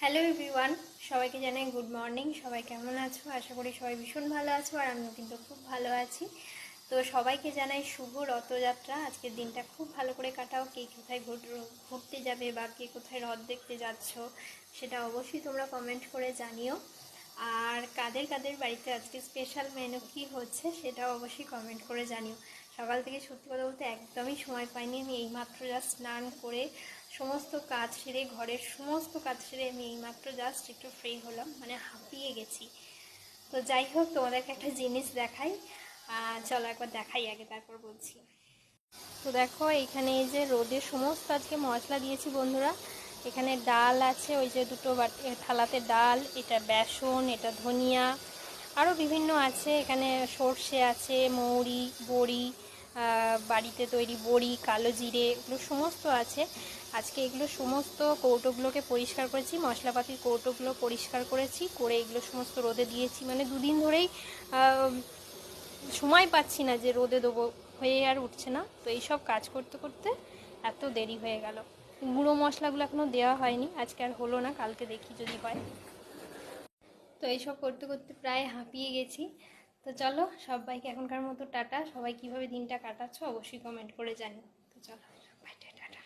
Hello everyone সবাইকে জানাই good morning সবাই কেমন আছো? আশা করি সবাই ভীষণ ভালো আছো আর আমিও কিন্তু খুব ভালো আছি। তো সবাইকে জানাই শুভ রথযাত্রা। আজকের দিনটা খুব ভালো করে কাটাও, কে কোথায় ঘুর- ঘুরতে যাবে বা কে কোথায় রথ দেখতে যাচ্ছ সেটা অবশ্যই তোমরা কমেন্ট করে জানিও। আর কাদের কাদের বাড়িতে আজকে স্পেশাল মেনু কী হচ্ছে সেটাও অবশ্যই কমেন্ট করে জানিও। সকাল থেকে সত্যি কথা বলতে একদমই সময় পাইনি। আমি এইমাত্র জাস্ট স্নান করে সমস্ত কাজ সেরে, ঘরের সমস্ত কাজ সেরে আমি এইমাত্র জাস্ট একটু ফ্রি হলাম মানে হাঁপিয়ে গেছি। তো যাই হোক, তোমাদেরকে একটা জিনিস দেখাই। চলো একবার দেখাই আগে, তারপর বলছি। তো দেখো এখানে এই যে রোদে সমস্ত আজকে মশলা দিয়েছি বন্ধুরা। এখানে ডাল আছে, ওই যে দুটো থালাতে ডাল, এটা বেসন, এটা ধনিয়া আরও বিভিন্ন আছে। এখানে সর্ষে আছে, মৌরি, বড়ি বাড়িতে তৈরি বড়ি, কালো জিরে, এগুলো সমস্ত আছে। আজকে এগুলো সমস্ত কৌটোগুলোকে পরিষ্কার করেছি, মশলাপাতির কৌটোগুলো পরিষ্কার করেছি, করে এগুলো সমস্ত রোদে দিয়েছি। মানে দুদিন ধরেই সময় পাচ্ছি না যে রোদে দেবো, হয়ে আর উঠছে না। তো এইসব কাজ করতে করতে এত দেরি হয়ে গেল। গুঁড়ো মশলাগুলো এখনও দেওয়া হয়নি, আজকে আর হলো না, কালকে দেখি যদি হয়। তো এইসব করতে করতে প্রায় হাঁপিয়ে গেছি। তো চলো, সবাইকে এখনকার মতো টাটা। সবাই কীভাবে দিনটা কাটাচ্ছ অবশ্যই কমেন্ট করে জানি তো চলো সবাই টাটা।